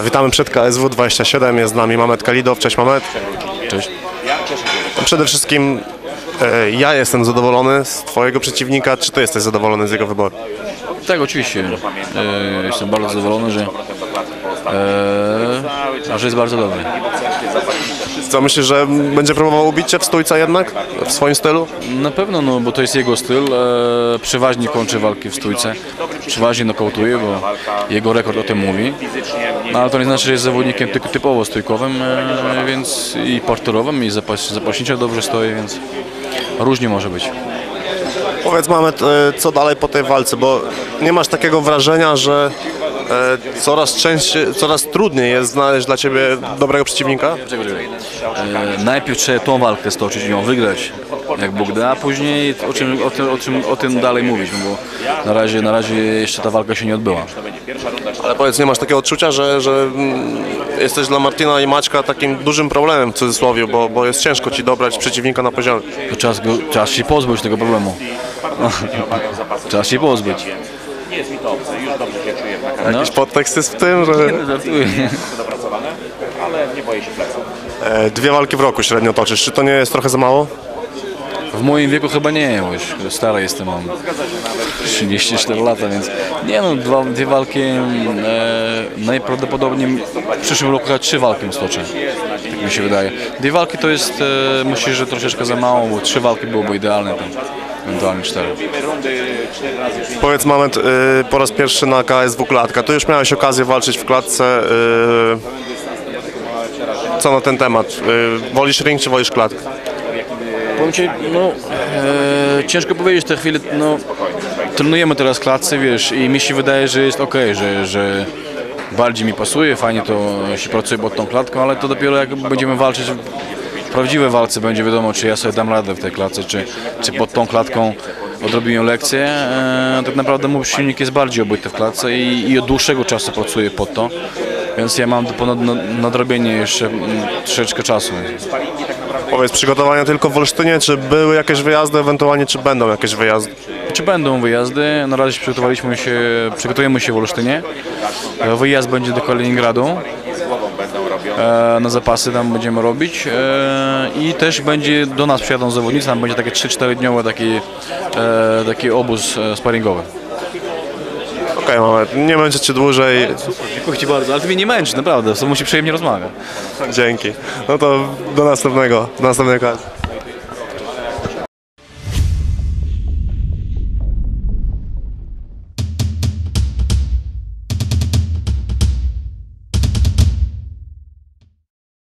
Witamy przed KSW 27, jest z nami Mamet Kalidow. Cześć Mamet. Cześć. No Przede wszystkim e, ja jestem zadowolony z Twojego przeciwnika. Czy Ty jesteś zadowolony z jego wyboru? Tak, oczywiście. E, jestem bardzo zadowolony, że, e, że jest bardzo dobry. Co myślisz, że będzie próbował ubić Cię w stójce jednak? W swoim stylu? Na pewno, no, bo to jest jego styl. E, przeważnie kończy walki w stójce. Przeważnie nokautuje, bo jego rekord o tym mówi. No, ale to nie znaczy, że jest zawodnikiem typ, typowo stójkowym, e, więc i parterowym, i zapas, zapaśniczo dobrze stoi, więc różnie może być. Powiedz Mamet, e, co dalej po tej walce, bo nie masz takiego wrażenia, że coraz częściej, coraz trudniej jest znaleźć dla Ciebie dobrego przeciwnika? E, najpierw trzeba tą walkę stoczyć, ją wygrać, jak Bóg da, a później o, czym, o, tym, o, czym, o tym dalej mówić, no bo na razie, na razie jeszcze ta walka się nie odbyła. Ale powiedz, nie masz takiego odczucia, że, że mm, jesteś dla Martina i Maćka takim dużym problemem w cudzysłowie, bo, bo jest ciężko Ci dobrać przeciwnika na poziomie. To czas, go, czas się pozbyć tego problemu. czas się pozbyć. Jakiś podtekst jest w tym, że Żartuję. e, dwie walki w roku średnio toczysz. Czy to nie jest trochę za mało? W moim wieku chyba nie, bo już stary jestem, mam 34 lata, więc nie no, dwa, dwie walki, e, najprawdopodobniej w przyszłym roku chyba trzy walki stoczę, tak mi się wydaje. Dwie walki to jest, e, myślę, że troszeczkę za mało, bo trzy walki byłoby idealne, tam, ewentualnie cztery. Powiedz moment, y, po raz pierwszy na KSW klatka. Tu już miałeś okazję walczyć w klatce. y, Co na ten temat? Y, Wolisz ring czy wolisz klatkę? Powiem Ci, no, e, ciężko powiedzieć w tej chwili, no, trenujemy teraz klatce, wiesz, i mi się wydaje, że jest ok, że, że bardziej mi pasuje, fajnie to się pracuje pod tą klatką, ale to dopiero jak będziemy walczyć prawdziwej walce będzie wiadomo, czy ja sobie dam radę w tej klatce, czy, czy pod tą klatką odrobię lekcję. E, tak naprawdę mój silnik jest bardziej obyty w klatce i, i od dłuższego czasu pracuję pod to, więc ja mam ponad nadrobienie jeszcze mm, troszeczkę czasu. Powiedz, przygotowania tylko w Olsztynie, czy były jakieś wyjazdy, ewentualnie czy będą jakieś wyjazdy? Czy będą wyjazdy? Na razie przygotowaliśmy się, przygotujemy się w Olsztynie. E, Wyjazd będzie do Kaliningradu. E, Na zapasy tam będziemy robić E, i też będzie do nas przyjadą zawodnicy, tam będzie takie 3-4 dniowe taki, e, taki obóz sparingowy. Okej, mamy. Nie będzie Cię dłużej. Dziękuję Ci bardzo, ale Ty mnie nie męczysz, naprawdę, Tobą się przyjemnie rozmawia. Dzięki. No to do następnego, do następnej okazji.